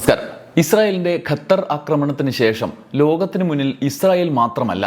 നമസ്കാരം. ഇസ്രായേലിന്റെ ഖത്തർ ആക്രമണത്തിന് ശേഷം ലോകത്തിന് മുന്നിൽ ഇസ്രായേൽ മാത്രമല്ല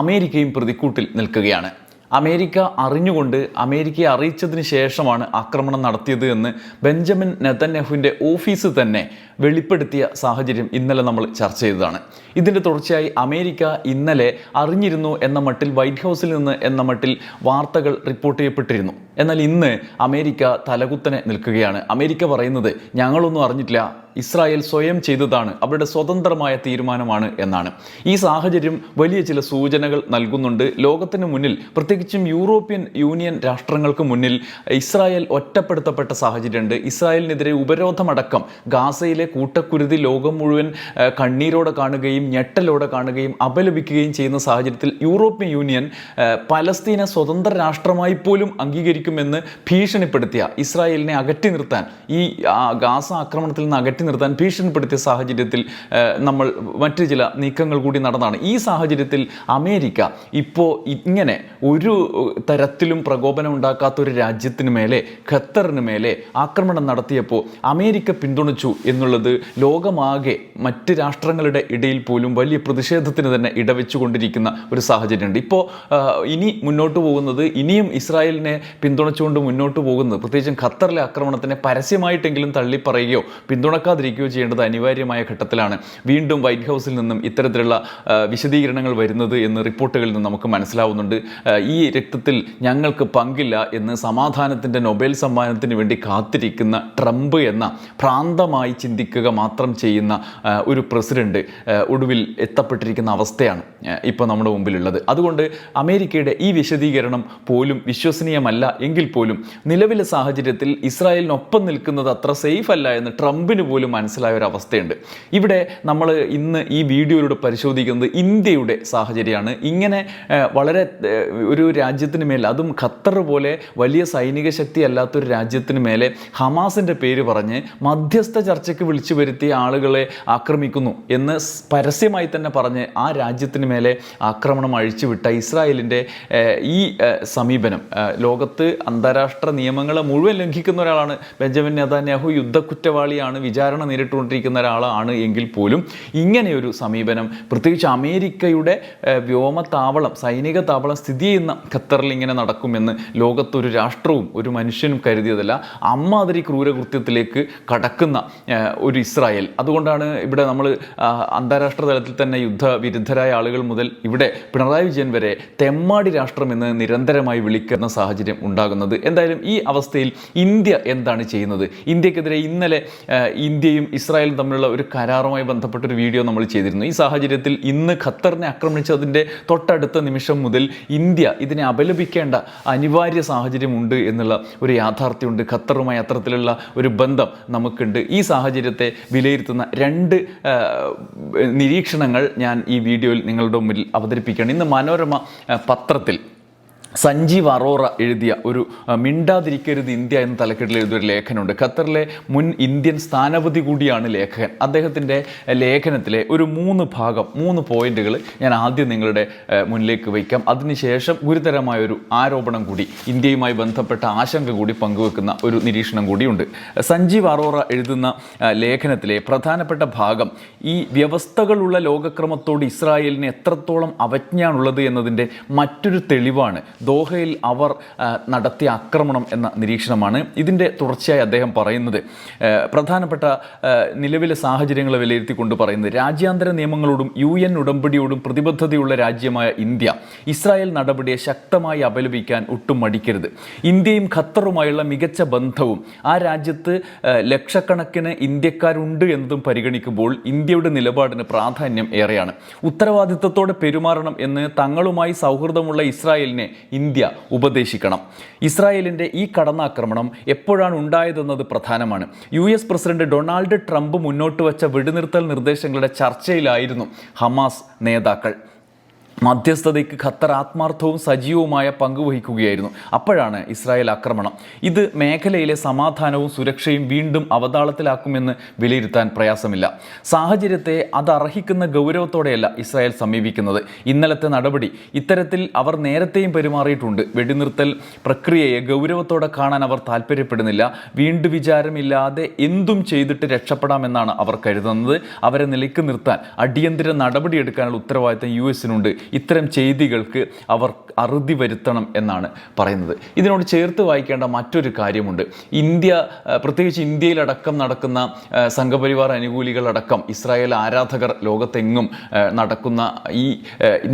അമേരിക്കയും പ്രതിക്കൂട്ടിൽ നിൽക്കുകയാണ്. അമേരിക്ക അറിഞ്ഞുകൊണ്ട് അമേരിക്കയെ അറിയിച്ചതിന് ശേഷമാണ് ആക്രമണം നടത്തിയത് എന്ന് ബെഞ്ചമിൻ നെതന്യാഹുവിന്റെ ഓഫീസ് തന്നെ വെളിപ്പെടുത്തിയ സാഹചര്യം ഇന്നലെ നമ്മൾ ചർച്ച ചെയ്തതാണ്. ഇതിന്റെ തുടർച്ചയായി അമേരിക്ക ഇന്നലെ അറിഞ്ഞിരുന്നു എന്ന മട്ടിൽ വൈറ്റ് ഹൗസിൽ നിന്ന് എന്ന മട്ടിൽ വാർത്തകൾ റിപ്പോർട്ട് ചെയ്യപ്പെട്ടിരുന്നു. എന്നാൽ ഇന്ന് അമേരിക്ക തലകുത്തനെ നിൽക്കുകയാണ്. അമേരിക്ക പറയുന്നത് ഞങ്ങളൊന്നും അറിഞ്ഞിട്ടില്ല. ഇസ്രായേൽ സ്വയം ചെയ്തതാണ്. അവരുടെ സ്വതന്ത്രമായ തീരുമാനമാണ് എന്നാണ്. ഈ സാഹചര്യം വലിയ ചില സൂചനകൾ നൽകുന്നുണ്ട്. ലോകത്തിന് മുന്നിൽ പ്രത്യേകിച്ചും യൂറോപ്യൻ യൂണിയൻ രാഷ്ട്രങ്ങൾക്ക് മുന്നിൽ ഇസ്രായേൽ ഒറ്റപ്പെടുത്തപ്പെട്ട സാഹചര്യമുണ്ട്. ഇസ്രായേലിനെതിരെ ഉപരോധമടക്കം ഗാസയിലെ കൂട്ടക്കുരുതി ലോകം മുഴുവൻ കണ്ണീരോടെ കാണുകയും ഞെട്ടലോടെ കാണുകയും അപലപിക്കുകയും ചെയ്യുന്ന സാഹചര്യത്തിൽ യൂറോപ്യൻ യൂണിയൻ പലസ്തീനെ സ്വതന്ത്ര രാഷ്ട്രമായി പോലും അംഗീകരിക്കുമെന്ന് ഭീഷണിപ്പെടുത്തിയ ഇസ്രായേലിനെ അകറ്റി നിർത്താൻ ഈ ഗാസ ആക്രമണത്തിൽ നിന്ന് അകറ്റി നിർത്താൻ ഭീഷണിപ്പെടുത്തിയ സാഹചര്യത്തിൽ നമ്മൾ മറ്റു ചില നീക്കങ്ങൾ കൂടി നടന്നതാണ്. ഈ സാഹചര്യത്തിൽ അമേരിക്ക ഇപ്പോൾ ഇങ്ങനെ ഒരു തരത്തിലും പ്രകോപനം ഉണ്ടാക്കാത്ത ഒരു രാജ്യത്തിന് മേലെ ഖത്തറിന് മേലെ ആക്രമണം നടത്തിയപ്പോൾ അമേരിക്ക പിന്തുണച്ചു എന്നുള്ളത് ലോകമാകെ മറ്റ് രാഷ്ട്രങ്ങളുടെ ഇടയിൽ പോലും വലിയ പ്രതിഷേധത്തിന് തന്നെ ഇടവെച്ചുകൊണ്ടിരിക്കുന്ന ഒരു സാഹചര്യമുണ്ട്. ഇപ്പോൾ ഇനി മുന്നോട്ട് പോകുന്നത് ഇനിയും ഇസ്രായേലിനെ പിന്തുണച്ചുകൊണ്ട് മുന്നോട്ട് പോകുന്നത് പ്രത്യേകിച്ചും ഖത്തറിലെ ആക്രമണത്തിനെ പരസ്യമായിട്ടെങ്കിലും തള്ളിപ്പറയുകയോ പിന്തുണക്കാതിരിക്കുകയോ ചെയ്യേണ്ടത് അനിവാര്യമായ ഘട്ടത്തിലാണ്. വീണ്ടും വൈറ്റ് ഹൗസിൽ നിന്നും ഇത്തരത്തിലുള്ള വിശദീകരണങ്ങൾ വരുന്നത് എന്ന് റിപ്പോർട്ടുകളിൽ നിന്ന് നമുക്ക് മനസ്സിലാവുന്നുണ്ട്. ഈ രക്തത്തിൽ ഞങ്ങൾക്ക് പങ്കില്ല എന്ന് സമാധാനത്തിന്റെ നൊബേൽ സമ്മാനത്തിന് വേണ്ടി കാത്തിരിക്കുന്ന ട്രംപ് എന്ന ഭ്രാന്തമായി ചിന്തിക്കുക മാത്രം ചെയ്യുന്ന ഒരു പ്രസിഡന്റ് ഒടുവിൽ എത്തപ്പെട്ടിരിക്കുന്ന അവസ്ഥയാണ് ഇപ്പോൾ നമ്മുടെ മുമ്പിലുള്ളത്. അതുകൊണ്ട് അമേരിക്കയുടെ ഈ വിശദീകരണം പോലും വിശ്വസനീയമല്ല എങ്കിൽ പോലും നിലവിലെ സാഹചര്യത്തിൽ ഇസ്രായേലിനൊപ്പം നിൽക്കുന്നത് അത്ര സേഫ് അല്ല എന്ന് ട്രംപിന് പോലും മനസ്സിലായ ഒരു അവസ്ഥയുണ്ട്. ഇവിടെ നമ്മൾ ഇന്ന് ഈ വീഡിയോയിലൂടെ പരിശോധിക്കുന്നത് ഇന്ത്യയുടെ സാഹചര്യമാണ്. ഇങ്ങനെ വളരെ ഒരു രാജ്യത്തിന് മേലെ അതും ഖത്തർ പോലെ വലിയ സൈനിക ശക്തി അല്ലാത്തൊരു രാജ്യത്തിന് മേലെ ഹമാസിന്റെ പേര് പറഞ്ഞ് മധ്യസ്ഥ ചർച്ചയ്ക്ക് വിളിച്ചു വരുത്തിയ ആളുകളെ ആക്രമിക്കുന്നു എന്ന് പരസ്യമായി തന്നെ പറഞ്ഞ് ആ രാജ്യത്തിന് മേലെ ആക്രമണം അഴിച്ചുവിട്ട ഇസ്രായേലിന്റെ ഈ സമീപനം. ലോകത്ത് അന്താരാഷ്ട്ര നിയമങ്ങളെ മുഴുവൻ ലംഘിക്കുന്ന ഒരാളാണ് ബെഞ്ചമിൻ നെതാന്യാഹു. യുദ്ധ കുറ്റവാളിയാണ് വിചാരണ നേരിട്ടുകൊണ്ടിരിക്കുന്ന ഒരാളാണ് എങ്കിൽ പോലും ഇങ്ങനെയൊരു സമീപനം പ്രത്യേകിച്ച് അമേരിക്കയുടെ വ്യോമ താവളം സൈനിക താവളം സ്ഥിതി ചെയ്യുന്ന ഖത്തറിൽ ഇങ്ങനെ നടക്കുമെന്ന് ലോകത്തൊരു രാഷ്ട്രവും ഒരു മനുഷ്യനും കരുതിയതല്ല. അമ്മാതിരി ക്രൂരകൃത്യത്തിലേക്ക് കടക്കുന്ന ഒരു ഇസ്രായേൽ. അതുകൊണ്ടാണ് ഇവിടെ നമ്മൾ അന്താരാഷ്ട്ര തലത്തിൽ തന്നെ യുദ്ധവിരുദ്ധരായ ആളുകൾ മുതൽ ഇവിടെ പിണറായി വിജയൻ വരെ തെമ്മാടി രാഷ്ട്രം എന്ന് നിരന്തരമായി വിളിക്കുന്ന സാഹചര്യം ഉണ്ടാകുന്നത്. എന്തായാലും ഈ അവസ്ഥയിൽ ഇന്ത്യ എന്താണ് ചെയ്യുന്നത്? ഇന്ത്യക്കെതിരെ ഇന്നലെ ഇന്ത്യയും ഇസ്രായേലും തമ്മിലുള്ള ഒരു കരാറുമായി ബന്ധപ്പെട്ട ഒരു വീഡിയോ നമ്മൾ ചെയ്തിരുന്നു. ഈ സാഹചര്യത്തിൽ ഇന്ന് ഖത്തറിനെ ആക്രമിച്ചതിന്റെ തൊട്ടടുത്ത നിമിഷം മുതൽ ഇന്ത്യ ഇതിനെ അപലപിക്കേണ്ട അനിവാര്യ സാഹചര്യമുണ്ട് എന്നുള്ള ഒരു യാഥാർത്ഥ്യമുണ്ട്. ഖത്തറുമായി അത്തരത്തിലുള്ള ഒരു ബന്ധം നമുക്കുണ്ട്. ഈ സാഹചര്യത്തെ വിലയിരുത്തുന്ന രണ്ട് നിരീക്ഷണങ്ങൾ ഞാൻ ഈ വീഡിയോയിൽ നിങ്ങളുടെ മുന്നിൽ അവതരിപ്പിക്കുകയാണ്. ഇന്ന് മനോരമ പത്രത്തിൽ സഞ്ജീവ് അറോറ എഴുതിയ ഒരു മിണ്ടാതിരിക്കരുത് ഇന്ത്യ എന്ന തലക്കെട്ടിൽ എഴുതിയ ഒരു ലേഖനമുണ്ട്. ഖത്തറിലെ മുൻ ഇന്ത്യൻ സ്ഥാനപതി കൂടിയാണ് ലേഖകൻ. അദ്ദേഹത്തിന്റെ ലേഖനത്തിലെ ഒരു മൂന്ന് ഭാഗം മൂന്ന് പോയിന്റുകൾ ഞാൻ ആദ്യം നിങ്ങളുടെ മുന്നിലേക്ക് വയ്ക്കാം. അതിനുശേഷം ഗുരുതരമായ ഒരു ആരോപണം കൂടി ഇന്ത്യയുമായി ബന്ധപ്പെട്ട ആശങ്ക കൂടി പങ്കുവെക്കുന്ന ഒരു നിരീക്ഷണം കൂടിയുണ്ട്. സഞ്ജീവ് അറോറ എഴുതുന്ന ലേഖനത്തിലെ പ്രധാനപ്പെട്ട ഭാഗം ഈ വ്യവസ്ഥകളുള്ള ലോകക്രമത്തോട് ഇസ്രായേലിന് എത്രത്തോളം അവജ്ഞയാണുള്ളത് എന്നതിന്റെ മറ്റൊരു തെളിവാണ്. ദോഹയിൽ അവർ നടത്തിയ ആക്രമണം എന്ന നിരീക്ഷണമാണ് ഇതിന്റെ തുടർച്ചയായി അദ്ദേഹം പറയുന്നത്. പ്രധാനപ്പെട്ട നിലവിലെ സാഹചര്യങ്ങളെ വിലയിരുത്തിക്കൊണ്ട് പറയുന്നത് രാജ്യാന്തര നിയമങ്ങളോടും യു എൻ ഉടമ്പടിയോടും പ്രതിബദ്ധതയുള്ള രാജ്യമായ ഇന്ത്യ ഇസ്രായേൽ നടപടിയെ ശക്തമായി അപലപിക്കാൻ ഒട്ടും മടിക്കരുത്. ഇന്ത്യയും ഖത്തറുമായുള്ള മികച്ച ബന്ധവും ആ രാജ്യത്ത് ലക്ഷക്കണക്കിന് ഇന്ത്യക്കാരുണ്ട് എന്നതും പരിഗണിക്കുമ്പോൾ ഇന്ത്യയുടെ നിലപാടിന് പ്രാധാന്യം ഏറെയാണ്. ഉത്തരവാദിത്തത്തോടെ പെരുമാറണം എന്ന് തങ്ങളുമായി സൗഹൃദമുള്ള ഇസ്രായേലിനെ ഇന്ത്യ ഉപദേശിക്കണം. ഇസ്രായേലിന്റെ ഈ കടന്നാക്രമണം എപ്പോഴാണ് ഉണ്ടായതെന്നത് പ്രധാനമാണ്. U S president Donald Trump മുന്നോട്ട് വെച്ച വെടിനിർത്തൽ നിർദ്ദേശങ്ങളുടെ ചർച്ചയിലായിരുന്നു ഹമാസ് നേതാക്കൾ. മധ്യസ്ഥതയ്ക്ക് ഖത്തർ ആത്മാർത്ഥവും സജീവവുമായ പങ്കുവഹിക്കുകയായിരുന്നു അപ്പോഴാണ് ഇസ്രായേൽ ആക്രമണം. ഇത് മേഖലയിലെ സമാധാനവും സുരക്ഷയും വീണ്ടും അവതാളത്തിലാക്കുമെന്ന് വിലയിരുത്താൻ പ്രയാസമില്ല. സാഹചര്യത്തെ അത് അർഹിക്കുന്ന ഗൗരവത്തോടെയല്ല ഇസ്രായേൽ സമീപിക്കുന്നത്. ഇന്നലത്തെ നടപടി ഇത്തരത്തിൽ അവർ നേരത്തെയും പെരുമാറിയിട്ടുണ്ട്. വെടിനിർത്തൽ പ്രക്രിയയെ ഗൗരവത്തോടെ കാണാൻ അവർ താല്പര്യപ്പെടുന്നില്ല. വീണ്ടും വിചാരമില്ലാതെ എന്തും ചെയ്തിട്ട് രക്ഷപ്പെടാമെന്നാണ് അവർ കരുതുന്നത്. അവരെ നിലയ്ക്ക് നിർത്താൻ അടിയന്തര നടപടിയെടുക്കാനുള്ള ഉത്തരവാദിത്തം യു എസിനുണ്ട്. ഇത്തരം ചെയ്തികൾക്ക് അവർ അറുതി വരുത്തണം എന്നാണ് പറയുന്നത്. ഇതിനോട് ചേർത്ത് വായിക്കേണ്ട മറ്റൊരു കാര്യമുണ്ട്. ഇന്ത്യ പ്രത്യേകിച്ച് ഇന്ത്യയിലടക്കം നടക്കുന്ന സംഘപരിവാർ അനുകൂലികളടക്കം ഇസ്രായേൽ ആരാധകർ ലോകത്തെങ്ങും നടക്കുന്ന ഈ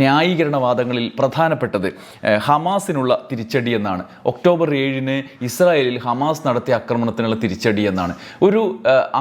ന്യായീകരണവാദങ്ങളിൽ പ്രധാനപ്പെട്ടത് ഹമാസിനുള്ള തിരിച്ചടി എന്നാണ്. ഒക്ടോബർ ഏഴിന് ഇസ്രായേലിൽ ഹമാസ് നടത്തിയ ആക്രമണത്തിനുള്ള തിരിച്ചടി എന്നാണ്. ഒരു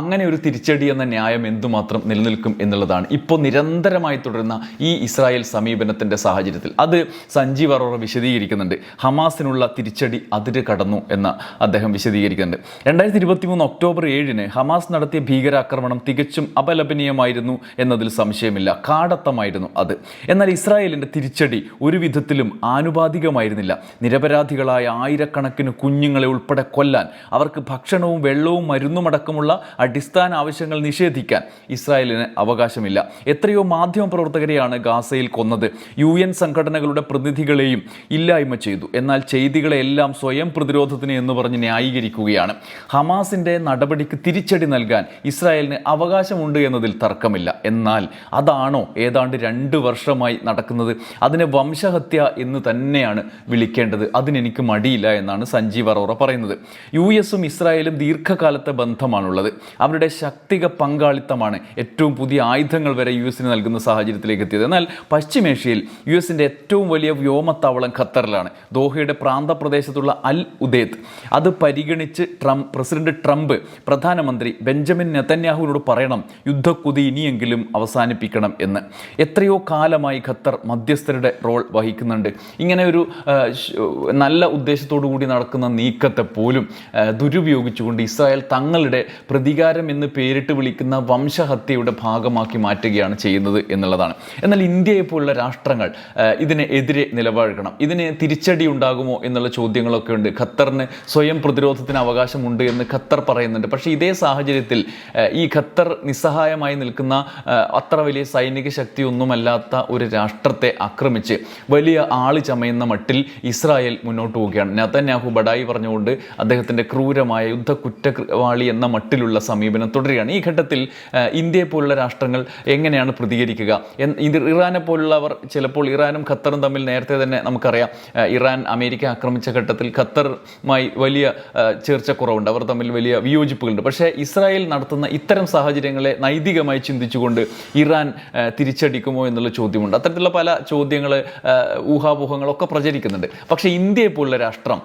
അങ്ങനെ ഒരു തിരിച്ചടി എന്ന ന്യായം എന്തുമാത്രം നിലനിൽക്കും എന്നുള്ളതാണ്. ഇപ്പോൾ നിരന്തരമായി തുടരുന്ന ഈ ഇസ്രായേൽ സമീപനത്തിന്റെ സാഹചര്യത്തിൽ. അത് സഞ്ജീവ് അറോറ വിശദീകരിക്കുന്നുണ്ട്. ഹമാസിനുള്ള തിരിച്ചടി അതിര് കടന്നു എന്ന് അദ്ദേഹം വിശദീകരിക്കുന്നുണ്ട്. രണ്ടായിരത്തി ഇരുപത്തി മൂന്ന് ഒക്ടോബർ ഏഴിന് ഹമാസ് നടത്തിയ ഭീകരാക്രമണം തികച്ചും അപലപനീയമായിരുന്നു എന്നതിൽ സംശയമില്ല. കാടത്തമായിരുന്നു അത്. എന്നാൽ ഇസ്രായേലിന്റെ തിരിച്ചടി ഒരു വിധത്തിലും ആനുപാതികമായിരുന്നില്ല. നിരപരാധികളായ ആയിരക്കണക്കിന് കുഞ്ഞുങ്ങളെ ഉൾപ്പെടെ കൊല്ലാൻ അവർക്ക് ഭക്ഷണവും വെള്ളവും മരുന്നുമടക്കമുള്ള അടിസ്ഥാന ആവശ്യങ്ങൾ നിഷേധിക്കാൻ ഇസ്രായേലിന് അവകാശമില്ല. എത്രയോ മാധ്യമ പ്രവർത്തകരെയാണ് ഗാസയിൽ കൊന്നത്. യു എൻ സംഘടനകളുടെ പ്രതിനിധികളെയും ഇല്ലായ്മ ചെയ്തു. എന്നാൽ ചെയ്തികളെല്ലാം സ്വയം പ്രതിരോധത്തിന് എന്ന് പറഞ്ഞ് ന്യായീകരിക്കുകയാണ്. ഹമാസിന്റെ നടപടിക്ക് തിരിച്ചടി നൽകാൻ ഇസ്രായേലിന് അവകാശമുണ്ട് എന്നതിൽ തർക്കമില്ല. എന്നാൽ അതാണോ ഏതാണ്ട് രണ്ട് വർഷമായി നടക്കുന്നത്? അതിനെ വംശഹത്യ എന്ന് തന്നെയാണ് വിളിക്കേണ്ടത്. അതിനെനിക്ക് മടിയില്ല എന്നാണ് സഞ്ജീവ് അറോറ പറയുന്നത്. യു എസും ഇസ്രായേലും ദീർഘകാലത്തെ ബന്ധമാണുള്ളത്. അവരുടെ ശക്തിക പങ്കാളിത്തമാണ് ഏറ്റവും പുതിയ ആയുധങ്ങൾ വരെ യു എസിന് നൽകുന്ന സാഹചര്യത്തിലേക്ക് എത്തിയത്. എന്നാൽ പശ്ചിമേഷ്യയിൽ യു എസിന്റെ ഏറ്റവും വലിയ വ്യോമത്താവളം ഖത്തറിലാണ്. ദോഹയുടെ പ്രാന്തപ്രദേശത്തുള്ള അൽ ഉദേദ്. അത് പരിഗണിച്ച് ട്രംപ് പ്രസിഡന്റ് ട്രംപ് പ്രധാനമന്ത്രി ബെഞ്ചമിൻ നെതന്യാഹുവിനോട് പറയണം യുദ്ധക്കുതി ഇനിയെങ്കിലും അവസാനിപ്പിക്കണം എന്ന്. എത്രയോ കാലമായി ഖത്തർ മധ്യസ്ഥരുടെ റോൾ വഹിക്കുന്നുണ്ട്. ഇങ്ങനെ ഒരു നല്ല ഉദ്ദേശത്തോടു കൂടി നടക്കുന്ന നീക്കത്തെ പോലും ദുരുപയോഗിച്ചുകൊണ്ട് ഇസ്രായേൽ തങ്ങളുടെ പ്രതികാരം എന്ന് പേരിട്ട് വിളിക്കുന്ന വംശഹത്യയുടെ ഭാഗമാക്കി മാറ്റുകയാണ് ചെയ്യുന്നത് എന്നുള്ളതാണ്. എന്നാൽ ഇന്ത്യയെ പോലുള്ള രാഷ്ട്രങ്ങൾ ഇതിനെതിരെ നിലപാടെടുക്കണം ഇതിന് തിരിച്ചടി ഉണ്ടാകുമോ എന്നുള്ള ചോദ്യങ്ങളൊക്കെ ഉണ്ട്. ഖത്തറിന് സ്വയം പ്രതിരോധത്തിന് അവകാശമുണ്ട് എന്ന് ഖത്തർ പറയുന്നുണ്ട്. പക്ഷേ ഇതേ സാഹചര്യത്തിൽ ഈ ഖത്തർ നിസ്സഹായമായി നിൽക്കുന്ന അത്ര വലിയ സൈനിക ശക്തിയൊന്നുമല്ലാത്ത ഒരു രാഷ്ട്രത്തെ ആക്രമിച്ച് വലിയ ആൾ ചമയുന്ന മട്ടിൽ ഇസ്രായേൽ മുന്നോട്ട് പോവുകയാണ്. നെതന്യാഹു ബഡായി പറഞ്ഞുകൊണ്ട് അദ്ദേഹത്തിന്റെ ക്രൂരമായ യുദ്ധ കുറ്റവാളി എന്ന മട്ടിലുള്ള സമീപനം തുടരുകയാണ്. ഈ ഘട്ടത്തിൽ ഇന്ത്യയെ പോലുള്ള രാഷ്ട്രങ്ങൾ എങ്ങനെയാണ് പ്രതികരിക്കുക? ഇറാനെ പോലുള്ളവർ ചിലപ്പോൾ ഇറാനും ഖത്തറും തമ്മിൽ നേരത്തെ തന്നെ നമുക്കറിയാം. ഇറാൻ അമേരിക്ക ആക്രമിച്ച ഘട്ടത്തിൽ ഖത്തറുമായി വലിയ ചേർച്ച ചേർച്ചക്കുറവുണ്ട്. അവർ തമ്മിൽ വലിയ വിയോജിപ്പുകളുണ്ട്. പക്ഷേ ഇസ്രായേൽ നടത്തുന്ന ഇത്തരം സാഹചര്യങ്ങളെ നൈതികമായി ചിന്തിച്ചുകൊണ്ട് ഇറാൻ തിരിച്ചടിക്കുമോ എന്നുള്ള ചോദ്യമുണ്ട്. അത്തരത്തിലുള്ള പല ചോദ്യങ്ങൾ ഊഹാപോഹങ്ങളൊക്കെ പ്രചരിക്കുന്നുണ്ട്. പക്ഷേ ഇന്ത്യയെ പോലുള്ള രാഷ്ട്രം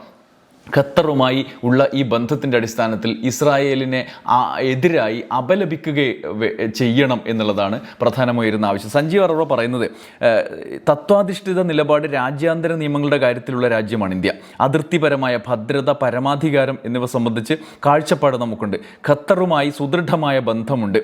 ഖത്തറുമായി ഉള്ള ഈ ബന്ധത്തിന്റെ അടിസ്ഥാനത്തിൽ ഇസ്രായേലിനെ എതിരായി അപലപിക്കുക ചെയ്യണം എന്നുള്ളതാണ് പ്രധാനമായിരുന്ന ആവശ്യം. സഞ്ജീവ് അറോറ പറയുന്നത് തത്വാധിഷ്ഠിത നിലപാട് രാജ്യാന്തര നിയമങ്ങളുടെ കാര്യത്തിലുള്ള രാജ്യമാണ് ഇന്ത്യ. അതിർത്തിപരമായ ഭദ്രത പരമാധികാരം എന്നിവ സംബന്ധിച്ച് കാഴ്ചപ്പാട് നമുക്കുണ്ട്. ഖത്തറുമായി സുദൃഢമായ ബന്ധമുണ്ട്.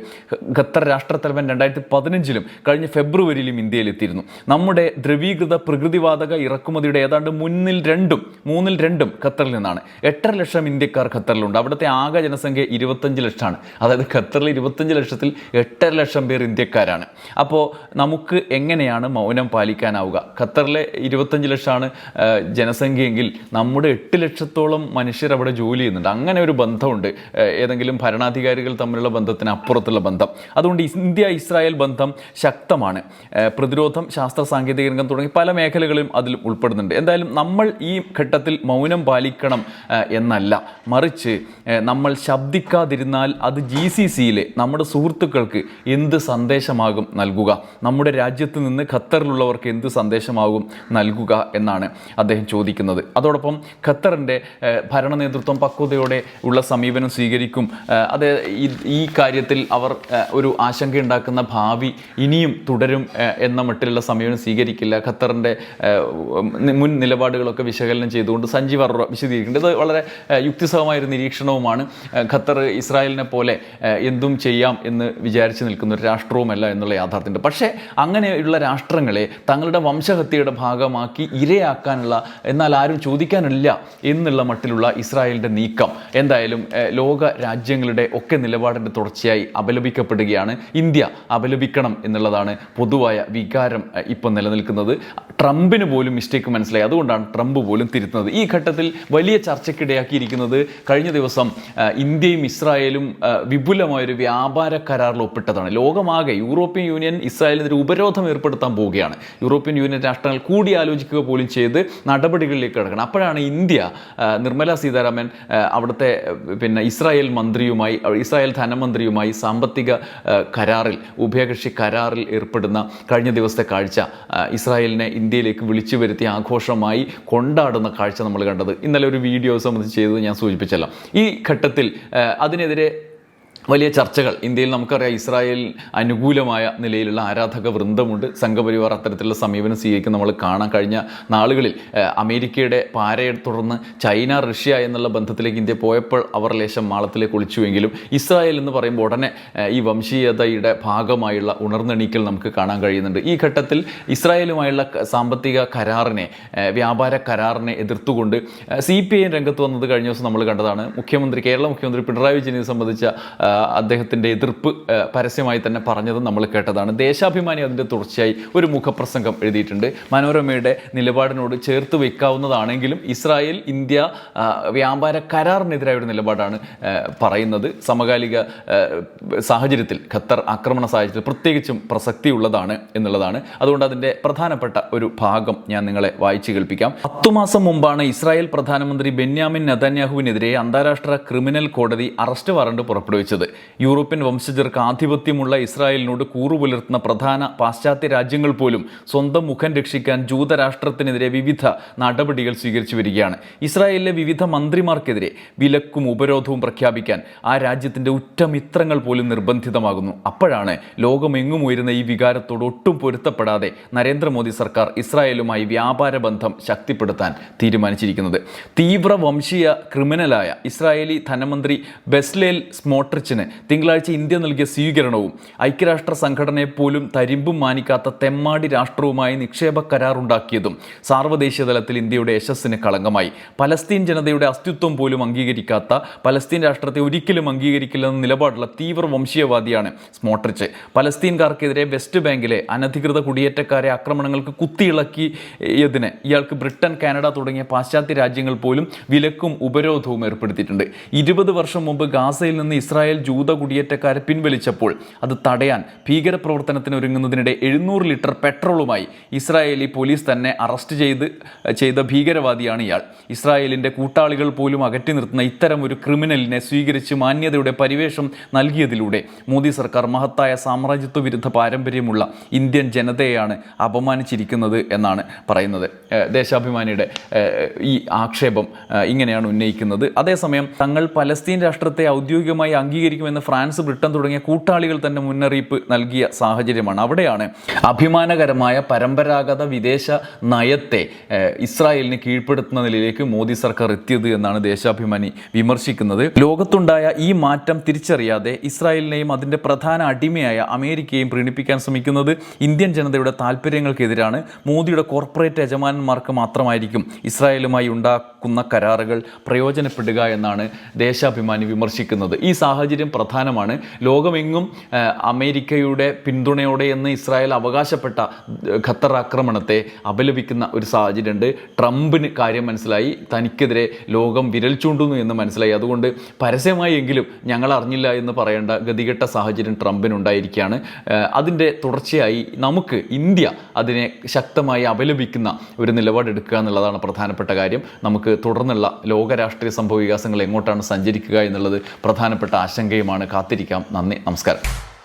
ഖത്തർ രാഷ്ട്രത്തലവൻ രണ്ടായിരത്തി പതിനഞ്ചിലും കഴിഞ്ഞ ഫെബ്രുവരിയിലും ഇന്ത്യയിലെത്തിയിരുന്നു. നമ്മുടെ ദ്രവീകൃത പ്രകൃതിവാതക ഇറക്കുമതിയുടെ ഏതാണ്ട് മുന്നിൽ രണ്ടും മൂന്നിൽ രണ്ടും ഖത്തറിൽ നിന്നാണ്. എട്ടര ലക്ഷം ഇന്ത്യക്കാർ ഖത്തറിലുണ്ട്. അവിടുത്തെ ആകെ ജനസംഖ്യ ഇരുപത്തഞ്ച് ലക്ഷമാണ്. അതായത് ഖത്തറിൽ ഇരുപത്തഞ്ച് ലക്ഷത്തിൽ എട്ടര ലക്ഷം പേർ ഇന്ത്യക്കാരാണ്. അപ്പോൾ നമുക്ക് എങ്ങനെയാണ് മൗനം പാലിക്കാനാവുക? ഖത്തറിലെ ഇരുപത്തഞ്ച് ലക്ഷമാണ് ജനസംഖ്യയെങ്കിൽ നമ്മുടെ എട്ട് ലക്ഷത്തോളം മനുഷ്യർ അവിടെ ജോലി ചെയ്യുന്നുണ്ട്. അങ്ങനെ ഒരു ബന്ധമുണ്ട്. ഏതെങ്കിലും ഭരണാധികാരികൾ തമ്മിലുള്ള ബന്ധത്തിന് അപ്പുറത്തുള്ള ബന്ധം. അതുകൊണ്ട് ഇന്ത്യ ഇസ്രായേൽ ബന്ധം ശക്തമാണ്. പ്രതിരോധം ശാസ്ത്ര സാങ്കേതിക രംഗം തുടങ്ങി പല മേഖലകളും അതിൽ ഉൾപ്പെടുന്നുണ്ട്. എന്തായാലും നമ്മൾ ഈ ഘട്ടത്തിൽ മൗനം പാലിക്കണം ആ, എന്നല്ല. മറിച്ച് നമ്മൾ ശബ്ദിക്കാതിരുന്നാൽ അത് ജി സി സിയിലെ നമ്മുടെ സുഹൃത്തുക്കൾക്ക് എന്ത് സന്ദേശമാകും നൽകുക? നമ്മുടെ രാജ്യത്ത് നിന്ന് ഖത്തറിലുള്ളവർക്ക് എന്ത് സന്ദേശമാകും നൽകുക എന്നാണ് അദ്ദേഹം ചോദിക്കുന്നത്. അതോടൊപ്പം ഖത്തറിന്റെ ഭരണ നേതൃത്വം പക്വതയോടെ ഉള്ള സമീപനം സ്വീകരിക്കും. അത് ഈ- കാര്യത്തിൽ അവർ ഒരു ആശങ്കയുണ്ടാക്കുന്ന ഭാവി ഇനിയും തുടരും എന്ന മട്ടിലുള്ള സമീപനം സ്വീകരിക്കില്ല. ഖത്തറിന്റെ മുൻ നിലപാടുകളൊക്കെ വിശകലനം ചെയ്തുകൊണ്ട് സഞ്ജീവ് അറോറ വിശദീകരിച്ചു വിശദീകരിക്കുന്നുണ്ട്. ഇത് വളരെ യുക്തിസഹമായൊരു നിരീക്ഷണവുമാണ്. ഖത്തർ ഇസ്രായേലിനെ പോലെ എന്തും ചെയ്യാം എന്ന് വിചാരിച്ച് നിൽക്കുന്ന ഒരു രാഷ്ട്രവുമല്ല എന്നുള്ള യാഥാർത്ഥ്യമുണ്ട്. പക്ഷേ അങ്ങനെയുള്ള രാഷ്ട്രങ്ങളെ തങ്ങളുടെ വംശഹത്യയുടെ ഭാഗമാക്കി ഇരയാക്കാനുള്ള എന്നാൽ ആരും ചോദിക്കാനില്ല എന്നുള്ള മട്ടിലുള്ള ഇസ്രായേലിന്റെ നീക്കം എന്തായാലും ലോക രാജ്യങ്ങളുടെ ഒക്കെ നിലപാടിന്റെ തുടർച്ചയായി അപലപിക്കപ്പെടുകയാണ്. ഇന്ത്യ അപലപിക്കണം എന്നുള്ളതാണ് പൊതുവായ വികാരം ഇപ്പം നിലനിൽക്കുന്നത്. ട്രംപിന് പോലും മിസ്റ്റേക്ക് മനസ്സിലായി. അതുകൊണ്ടാണ് ട്രംപ് പോലും തിരുത്തുന്നത്. ഈ ഘട്ടത്തിൽ വലിയ ചർച്ചയ്ക്കിടയാക്കിയിരിക്കുന്നത് കഴിഞ്ഞ ദിവസം ഇന്ത്യയും ഇസ്രായേലും വിപുലമായൊരു വ്യാപാര കരാറിൽ ഒപ്പിട്ടതാണ്. ലോകമാകെ യൂറോപ്യൻ യൂണിയൻ ഇസ്രായേലിനെതിരെ ഉപരോധം ഏർപ്പെടുത്താൻ പോവുകയാണ്. യൂറോപ്യൻ യൂണിയൻ രാഷ്ട്രങ്ങൾ കൂടിയാലോചിക്കുക പോലും ചെയ്ത് നടപടികളിലേക്ക് കിടക്കണം. അപ്പോഴാണ് ഇന്ത്യ നിർമ്മല സീതാരാമൻ അവിടുത്തെ പിന്നെ ഇസ്രായേൽ മന്ത്രിയുമായി ഇസ്രായേൽ ധനമന്ത്രിയുമായി സാമ്പത്തിക കരാറിൽ ഉഭയകക്ഷി കരാറിൽ ഏർപ്പെടുന്ന കഴിഞ്ഞ ദിവസത്തെ കാഴ്ച ഇസ്രായേലിനെ ഇന്ത്യയിലേക്ക് വിളിച്ചു വരുത്തി ആഘോഷമായി കൊണ്ടാടുന്ന കാഴ്ച നമ്മൾ കണ്ടത്. ഇന്നലെ ഒരു വീഡിയോ സംബന്ധിച്ച് ചെയ്തത് ഞാൻ സൂചിപ്പിച്ചല്ലോ. ഈ ഘട്ടത്തിൽ അതിനെതിരെ വലിയ ചർച്ചകൾ. ഇന്ത്യയിൽ നമുക്കറിയാം ഇസ്രായേൽ അനുകൂലമായ നിലയിലുള്ള ആരാധക വൃന്ദമുണ്ട്. സംഘപരിവാർ അത്തരത്തിലുള്ള സമീപനം സ്വീകരിക്കുന്ന നമ്മൾ കാണാൻ കഴിഞ്ഞ നാളുകളിൽ അമേരിക്കയുടെ പാരയെ തുടർന്ന് ചൈന റഷ്യ എന്നുള്ള ബന്ധത്തിലേക്ക് ഇന്ത്യ പോയപ്പോൾ അവർ ലേശം മാളത്തിലേക്ക് ഒളിച്ചുവെങ്കിലും ഇസ്രായേൽ എന്ന് പറയുമ്പോൾ ഉടനെ ഈ വംശീയതയുടെ ഭാഗമായുള്ള ഉണർന്നെണീക്കൽ നമുക്ക് കാണാൻ കഴിയുന്നുണ്ട്. ഈ ഘട്ടത്തിൽ ഇസ്രായേലുമായുള്ള സാമ്പത്തിക കരാറിനെ വ്യാപാര കരാറിനെ എതിർത്തുകൊണ്ട് സി പി ഐ രംഗത്ത് വന്നത് കഴിഞ്ഞ ദിവസം നമ്മൾ കണ്ടതാണ്. മുഖ്യമന്ത്രി കേരള മുഖ്യമന്ത്രി പിണറായി വിജയനെ സംബന്ധിച്ച അദ്ദേഹത്തിന്റെ എതിർപ്പ് പരസ്യമായി തന്നെ പറഞ്ഞത് നമ്മൾ കേട്ടതാണ്. ദേശാഭിമാനി അതിന്റെ തുടർച്ചയായി ഒരു മുഖപ്രസംഗം എഴുതിയിട്ടുണ്ട്. മനോരമയുടെ നിലപാടിനോട് ചേർത്ത് വയ്ക്കാവുന്നതാണെങ്കിലും ഇസ്രായേൽ ഇന്ത്യ വ്യാപാര കരാറിനെതിരായ ഒരു നിലപാടാണ് പറയുന്നത്. സമകാലിക സാഹചര്യത്തിൽ ഖത്തർ ആക്രമണ സാഹചര്യത്തിൽ പ്രത്യേകിച്ചും പ്രസക്തിയുള്ളതാണ് എന്നുള്ളതാണ്. അതുകൊണ്ട് അതിന്റെ പ്രധാനപ്പെട്ട ഒരു ഭാഗം ഞാൻ നിങ്ങളെ വായിച്ചു കേൾപ്പിക്കാം. പത്തു മാസം മുമ്പാണ് ഇസ്രായേൽ പ്രധാനമന്ത്രി ബെന്യാമിൻ നെതന്യാഹുവിനെതിരെ അന്താരാഷ്ട്ര ക്രിമിനൽ കോടതി അറസ്റ്റ് വാറണ്ട് പുറപ്പെടുവിച്ചത്. യൂറോപ്യൻ വംശജർക്ക് ആധിപത്യമുള്ള ഇസ്രായേലിനോട് കൂറുപുലർത്തുന്ന പ്രധാന പാശ്ചാത്യ രാജ്യങ്ങൾ പോലും സ്വന്തം മുഖം രക്ഷിക്കാൻ ജൂതരാഷ്ട്രത്തിനെതിരെ വിവിധ നടപടികൾ സ്വീകരിച്ചു വരികയാണ്. ഇസ്രായേലിലെ വിവിധ മന്ത്രിമാർക്കെതിരെ വിലക്കും ഉപരോധവും പ്രഖ്യാപിക്കാൻ ആ രാജ്യത്തിന്റെ ഉറ്റമിത്രങ്ങൾ പോലും നിർബന്ധിതമാകുന്നു. അപ്പോഴാണ് ലോകമെങ്ങും ഉയരുന്ന ഈ വികാരത്തോട് ഒട്ടും പൊരുത്തപ്പെടാതെ നരേന്ദ്രമോദി സർക്കാർ ഇസ്രായേലുമായി വ്യാപാര ബന്ധം ശക്തിപ്പെടുത്താൻ തീരുമാനിച്ചിരിക്കുന്നത്. തീവ്ര വംശീയ ക്രിമിനലായ ഇസ്രായേലി ധനമന്ത്രി ബെസ്ലേൽ സ്മോട്രിച്ചിന് തിങ്കളാഴ്ച ഇന്ത്യ നൽകിയ സ്വീകരണവും ഐക്യരാഷ്ട്ര സംഘടനയെ പോലും തരിമ്പും മാനിക്കാത്ത തെമ്മാടി രാഷ്ട്രവുമായി നിക്ഷേപ കരാറുണ്ടാക്കിയതും സാർവദേശീയ തലത്തിൽ ഇന്ത്യയുടെ യശസ്സിന് കളങ്കമായി. പലസ്തീൻ ജനതയുടെ അസ്തിത്വം പോലും അംഗീകരിക്കാത്ത പലസ്തീൻ രാഷ്ട്രത്തെ ഒരിക്കലും അംഗീകരിക്കില്ലെന്ന നിലപാടുള്ള തീവ്ര വംശീയവാദിയാണ് സ്മോട്രിച്ച്. പലസ്തീൻകാർക്കെതിരെ വെസ്റ്റ് ബാങ്കിലെ അനധികൃത കുടിയേറ്റക്കാരെ ആക്രമണങ്ങൾക്ക് കുത്തിയിളക്കിയതിന് ഇയാൾക്ക് ബ്രിട്ടൻ കാനഡ തുടങ്ങിയ പാശ്ചാത്യ രാജ്യങ്ങൾ പോലും വിലക്കും ഉപരോധവും ഏർപ്പെടുത്തിയിട്ടുണ്ട്. ഇരുപത് വർഷം മുമ്പ് ഗാസയിൽ നിന്ന് ഇസ്രായേൽ ജൂത കുടിയേറ്റക്കാരെ പിൻവലിച്ചപ്പോൾ അത് തടയാൻ ഭീകരപ്രവർത്തനത്തിന് ഒരുങ്ങുന്നതിനിടെ എഴുന്നൂറ് ലിറ്റർ പെട്രോളുമായി ഇസ്രായേലി പോലീസ് തന്നെ അറസ്റ്റ് ചെയ്ത് ചെയ്ത ഭീകരവാദിയാണ് ഇയാൾ. ഇസ്രായേലിന്റെ കൂട്ടാളികൾ പോലും അകറ്റി നിർത്തുന്ന ഇത്തരം ഒരു ക്രിമിനലിനെ സ്വീകരിച്ച് മാന്യതയുടെ പരിവേഷം നൽകിയതിലൂടെ മോദി സർക്കാർ മഹത്തായ സാമ്രാജ്യത്വ വിരുദ്ധ പാരമ്പര്യമുള്ള ഇന്ത്യൻ ജനതയെയാണ് അപമാനിച്ചിരിക്കുന്നത് എന്നാണ് പറയുന്നത്. ദേശാഭിമാനിയുടെ ഈ ആക്ഷേപം ഇങ്ങനെയാണ് ഉന്നയിക്കുന്നത്. അതേസമയം തങ്ങൾ പലസ്തീൻ രാഷ്ട്രത്തെ ഔദ്യോഗികമായി അംഗീകരിക്കുമെന്ന് ഫ്രാൻസ് ബ്രിട്ടൻ തുടങ്ങിയ കൂട്ടാളികൾ തന്നെ മുന്നറിയിപ്പ് നൽകിയ സാഹചര്യമാണ്. അവിടെയാണ് അഭിമാനകരമായ പരമ്പരാഗത വിദേശ നയത്തെ ഇസ്രായേലിന് കീഴ്പ്പെടുത്തുന്ന നിലയിലേക്ക് മോദി സർക്കാർ എത്തിയത് എന്നാണ് ദേശാഭിമാനി വിമർശിക്കുന്നത്. ലോകത്തുണ്ടായ ഈ മാറ്റം തിരിച്ചറിയാതെ ഇസ്രായേലിനെയും അതിന്റെ പ്രധാന അടിമയായ അമേരിക്കയെയും പ്രീണിപ്പിക്കാൻ ശ്രമിക്കുന്നത് ഇന്ത്യൻ ജനതയുടെ താല്പര്യങ്ങൾക്കെതിരാണ് മോദിയുടെ കോർപ്പറേറ്റ് യജമാനന്മാർക്ക് മാത്രമായിരിക്കും ഇസ്രായേലുമായി ഉണ്ടാക്കുന്ന കരാറുകൾ പ്രയോജനപ്പെടുക എന്നാണ് ദേശാഭിമാനി വിമർശിക്കുന്നത്. ഈ സാഹചര്യം പ്രധാനമാണ്. ലോകമെങ്ങും അമേരിക്കയുടെ പിന്തുണയോടെ എന്ന് ഇസ്രായേൽ അവകാശപ്പെട്ട ഖത്തർ ആക്രമണത്തെ അപലപിക്കുന്ന ഒരു സാഹചര്യമുണ്ട്. ട്രംപിന് കാര്യം മനസ്സിലായി. തനിക്കെതിരെ ലോകം വിരൽ ചൂണ്ടുന്നു എന്ന് മനസ്സിലായി. അതുകൊണ്ട് പരസ്യമായി എങ്കിലും ഞങ്ങൾ അറിഞ്ഞില്ല എന്ന് പറയേണ്ട ഗതികെട്ട സാഹചര്യം ട്രംപിനുണ്ടായിരിക്കുകയാണ്. അതിന്റെ തുടർച്ചയായി നമുക്ക് ഇന്ത്യ അതിനെ ശക്തമായി അപലപിക്കുന്ന ഒരു നിലപാടെടുക്കുക എന്നുള്ളതാണ് പ്രധാനപ്പെട്ട കാര്യം. നമുക്ക് തുടർന്നുള്ള ലോകരാഷ്ട്രീയ സംഭവ വികാസങ്ങൾ എങ്ങോട്ടാണ് സഞ്ചരിക്കുക എന്നുള്ളത് പ്രധാനപ്പെട്ട ആശങ്കയുമാണ് കാത്തിരിക്കാം. നന്ദി. നമസ്കാരം.